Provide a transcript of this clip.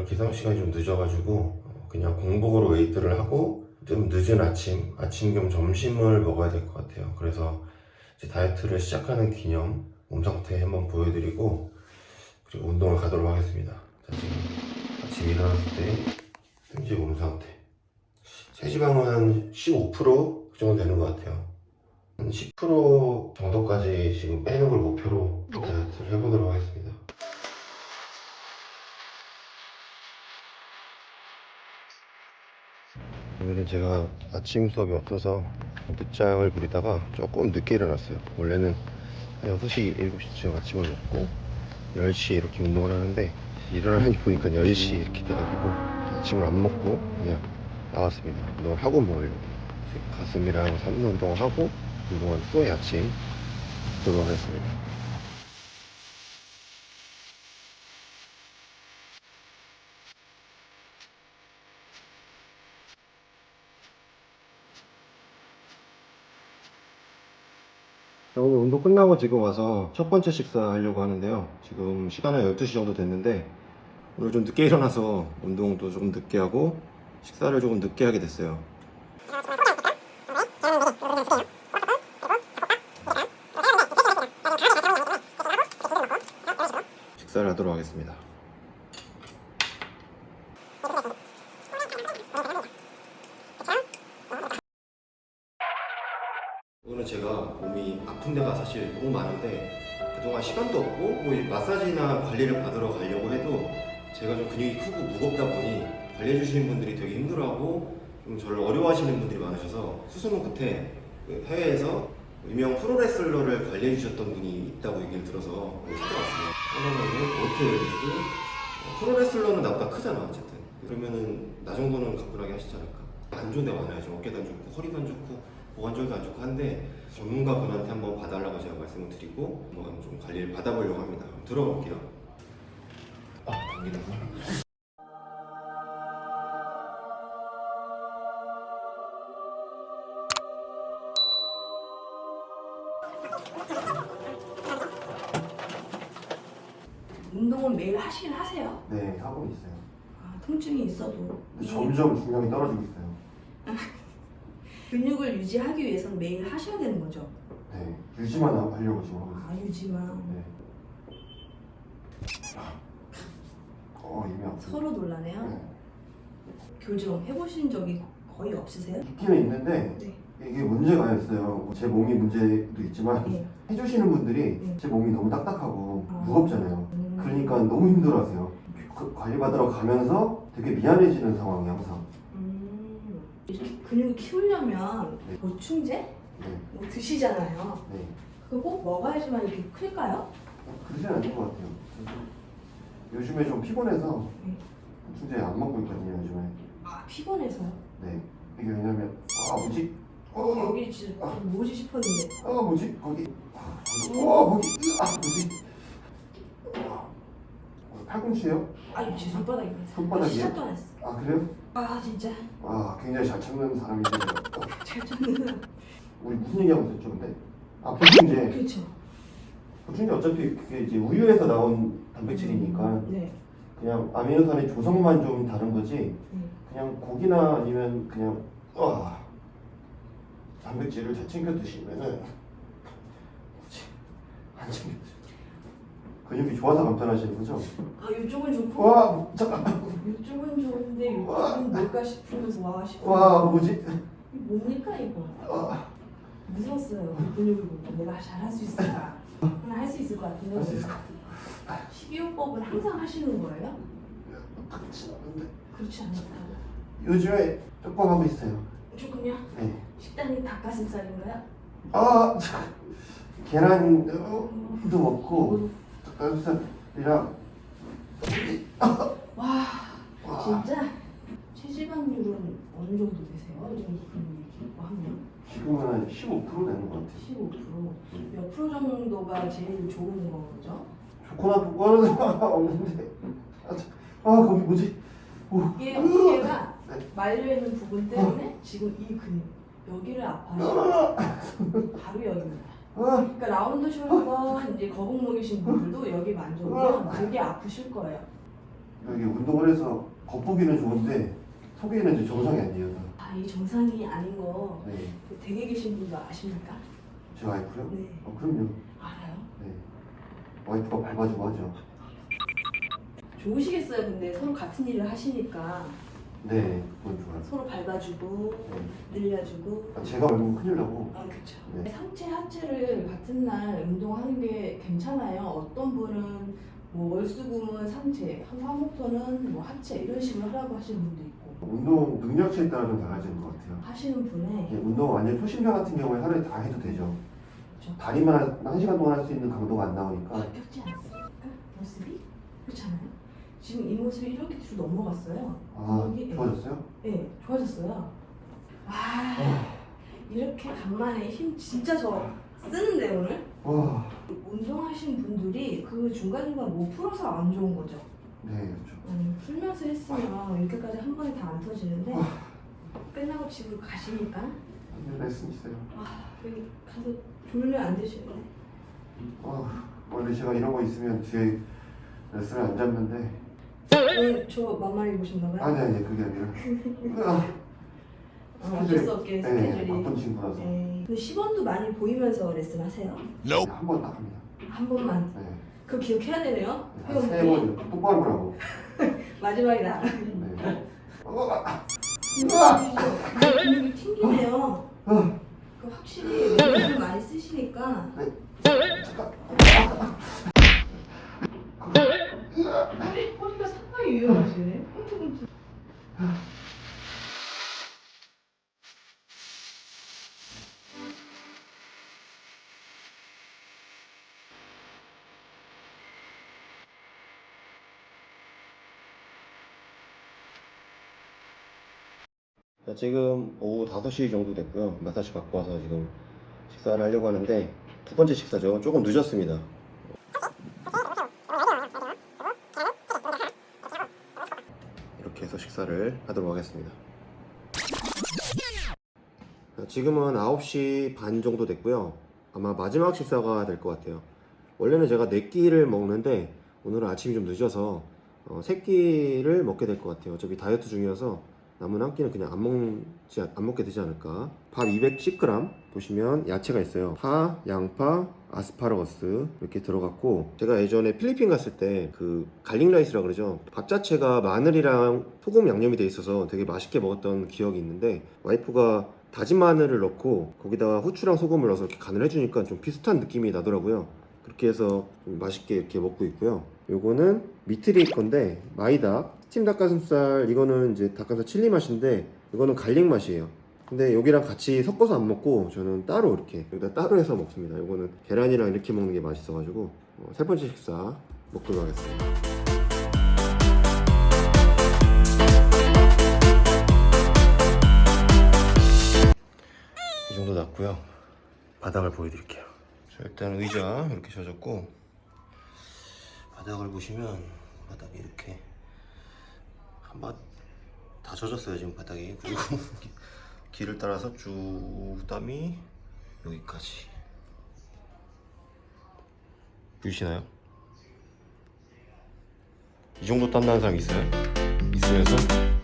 오늘 기상 시간이 좀 늦어가지고 어, 그냥 공복으로 웨이트를 하고 좀 늦은 아침, 아침 겸 점심을 먹어야 될 것 같아요. 그래서 이제 다이어트를 시작하는 기념 몸 상태 한번 보여드리고 그리고 운동을 가도록 하겠습니다. 자, 지금 아침 일어났을 때 현재 몸 상태. 체지방은 한 15%그 정도 되는 것 같아요. 한 10% 정도까지 지금 빼는 걸 목표로 다이어트를 해보도록 하겠습니다. 오늘은 제가 아침 수업이 없어서 늦잠을 부리다가 조금 늦게 일어났어요. 원래는 한 6시, 7시쯤 아침을 먹고 10시에 이렇게 운동을 하는데 일어나니 보니까 10시 이렇게 돼가지고 아침을 안 먹고 그냥 나왔습니다. 운동을 하고 먹으려고. 가슴이랑 삼는 운동을 하고 운동한 후에 아침 먹도록 하겠습니다. 오늘 운동 끝나고 지금 와서 첫 번째 식사 하려고 하는데요. 지금 시간은 12시 정도 됐는데 오늘 좀 늦게 일어나서 운동도 조금 늦게 하고 식사를 조금 늦게 하게 됐어요. 식사를 하도록 하겠습니다. 제가 몸이 아픈 데가 사실 너무 많은데 그동안 시간도 없고 뭐이 마사지나 관리를 받으러 가려고 해도 제가 좀 근육이 크고 무겁다 보니 관리해 주시는 분들이 되게 힘들어하고 좀 저를 어려워하시는 분들이 많으셔서 수소문 끝에 그 해외에서 유명 프로레슬러를 관리해 주셨던 분이 있다고 얘기를 들어서 찾아왔어요. 하나는 오테르스 프로레슬러는 나보다 크잖아 어쨌든. 그러면은 나 정도는 가뿐하게 하시지 않을까? 안 좋은 데 많아요. 좀 어깨도 안 좋고 허리도 안 좋고 보관절도 안 좋고 한데 전문가 분한테 한번 봐달라고 제가 말씀을 드리고 한번 좀 관리를 받아보려고 합니다. 그럼 들어볼게요. 아 당기다 운동은 매일 하시긴 하세요. 네 하고 있어요. 아, 통증이 있어도? 근데 점점 중량이 떨어지고 있어요 근육을 유지하기 위해서는 매일 하셔야 되는 거죠. 네 유지만 하려고 지금 하고 있어요 아 유지만 네. 어 이미 아프네 서로 놀라네요. 네. 교정 해보신 적이 거의 없으세요? 있기는 있는데 네. 이게 문제가 있어요. 제 몸이 문제도 있지만 네. 해주시는 분들이 네. 제 몸이 너무 딱딱하고 아. 무겁잖아요. 음. 그러니까 너무 힘들어하세요. 그 관리받으러 가면서 되게 미안해지는 상황이 항상. 음. 이렇게 근육을 키우려면 네. 보충제 네, 뭐 드시잖아요. 네. 그거 꼭 먹어야지만 이렇게 클까요? 그러진 않을 것 같아요. 요즘에 좀 피곤해서 네. 보충제 안 먹고 있거든요. 요즘에. 아 피곤해서요? 네. 이게 왜냐면 아 뭐지? 어, 여기 진짜 뭐지 싶었는데 아 뭐지? 거기. 아, 거기. 어 거기. 아 뭐지? 어, 팔꿈치예요? 아유 제 손바닥이 손바닥이요? 시작도 안 했어. 아 그래요? 아 진짜 아 굉장히 잘 참는 사람인데 어, 잘 찾는 우리 무슨 얘기하고 있었죠 근데? 아 보충제 그렇죠. 보충제 어차피 그게 이제 우유에서 나온 단백질이니까 네. 그냥 아미노산의 조성만 좀 다른 거지 네. 그냥 고기나 아니면 그냥 와 단백질을 잘 챙겨 드시면은 굳이 안 챙겨 드세요 근육이 좋아서 간편하시는 거죠? 아 이쪽은 좋고 와 잠깐 이쪽은 좋은데 이쪽은 뭘까 싶으면서 와 싶어. 와 뭐지? 이게 뭡니까 이거? 아, 무서웠어요. 이 근육을 보고 내가 잘 할 수 있을까? 할수 있을 것 같은데. 할수 있을 것 식이요법을 항상 하시는 거예요? 그렇진 않은데 그렇지 않다고. 요즘에 조금 하고 있어요 조금요? 네. 식단이 닭가슴살인가요? 아 참. 계란도 먹고 닭가슴살이랑 와 와, 진짜 체지방률은 어느 정도 되세요? 이 정도 근육이 있고 하면 지금은 한15% 되는 것 같아요 15%. 몇 프로 정도가 제일 좋은 거죠? 좋거나 좋거나 상관 없는데 아, 참. 아 거기 뭐지? 오. 이게 어깨가 네. 말려 있는 부분 때문에 지금 이 근육 여기를 아파하시고 바로 여기입니다. 아, 그러니까 라운드 숄더 이제 거북목이신 분들도 여기 만져보면 되게 아프실 거예요. 여기 운동을 해서 겉보기는 좋은데 속에는 이제 정상이 아니에요. 아, 이 정상이 아닌 거 네. 그 댁에 계신 분도 아십니까? 제 와이프요? 네. 어, 그럼요. 알아요. 네. 와이프가 밟아주고 하죠. 좋으시겠어요. 근데 서로 같은 일을 하시니까 네, 그건 좋아요. 서로 밟아주고 네. 늘려주고. 아, 제가 밟으면 큰일 나고. 아 그렇죠. 네. 상체 하체를 같은 날 운동하는 게 괜찮아요. 어떤 분은 뭐 월수금은 상체, 화목토는 뭐 하체 이런 식으로 하라고 하시는 분도 있고 운동 능력치에 따라 좀 달라지는 것 같아요. 하시는 분에 이게 운동 완전 초심자 같은 경우에 하루에 다 해도 되죠. 그렇죠. 다리만 한- 한 시간 동안 할 수 있는 강도가 안 나오니까. 바뀌었지 않습니까? 모습이 그렇잖아요. 지금 이 모습이 이렇게 뒤로 넘어갔어요. 아, 여기- 좋아졌어요? 네, 좋아졌어요. 아, 이렇게 간만에 힘 진짜 저 쓰는데 오늘 와, 운동하신 분들이 그 중간중간 못 풀어서 안 좋은 거죠. 네, 그렇죠. 음, 풀면서 했으면 이렇게까지 한 번에 다 안 터지는데 끝나고 집으로 가시니까 오늘 레슨 있어요. 아, 여기 가서 졸면 안 되시네. 아, 원래 제가 이런 거 있으면 뒤에 레슨을 안 잡는데. 오늘 저 만만히 보셨나 봐요. 아니, 아니, 그게 아니라. 아, 어, 어쩔 수 없게 네, 스케줄이. 바쁜 친구라서. 네. 근데 10원도 많이 보이면서 레슨 하세요? 한 번 딱 합니다. 한 번만. 네. 그거 기억해야 되네요. 한세번 똑바로 보라고. 마지막이다. 네. 어, 아, 근육이 튕기네요. 아, 그 확실히 멘탈을 많이 쓰시니까. 잠깐. 허리, 허리가 상당히 유용하시네. 움찔움찔. 자, 지금 오후 5시 정도 됐고요. 마사지 받고 와서 지금 식사를 하려고 하는데 두 번째 식사죠. 조금 늦었습니다. 이렇게 해서 식사를 하도록 하겠습니다. 자, 지금은 9시 반 정도 됐고요. 아마 마지막 식사가 될 것 같아요. 원래는 제가 4끼를 먹는데 오늘은 아침이 좀 늦어서 어, 3끼를 먹게 될 것 같아요. 어차피 다이어트 중이어서 남은 한 끼는 그냥 안 먹지 안 먹게 되지 않을까. 밥 210g 보시면 야채가 있어요. 파, 양파, 아스파라거스 이렇게 들어갔고 제가 예전에 필리핀 갔을 때 그 갈릭 라이스라 그러죠. 밥 자체가 마늘이랑 소금 양념이 돼 있어서 되게 맛있게 먹었던 기억이 있는데 와이프가 다진 마늘을 넣고 거기다가 후추랑 소금을 넣어서 이렇게 간을 해주니까 좀 비슷한 느낌이 나더라고요. 그렇게 해서 좀 맛있게 이렇게 먹고 있고요. 요거는 미트리 건데 마이닭 스팀 닭가슴살 이거는 이제 닭가슴살 칠리 맛인데 이거는 갈릭 맛이에요. 근데 여기랑 같이 섞어서 안 먹고 저는 따로 이렇게 여기다 따로 해서 먹습니다. 이거는 계란이랑 이렇게 먹는 게 맛있어가지고 어, 세 번째 식사 먹도록 하겠습니다. 이 정도 났고요. 바닥을 보여드릴게요. 자, 일단 의자 이렇게 젖었고 바닥을 보시면 바닥이 이렇게 한번 다 젖었어요 지금 바닥이 그리고 길을 따라서 쭉 땀이 여기까지 보이시나요? 이 정도 땀 나는 사람 있어요? 있으면서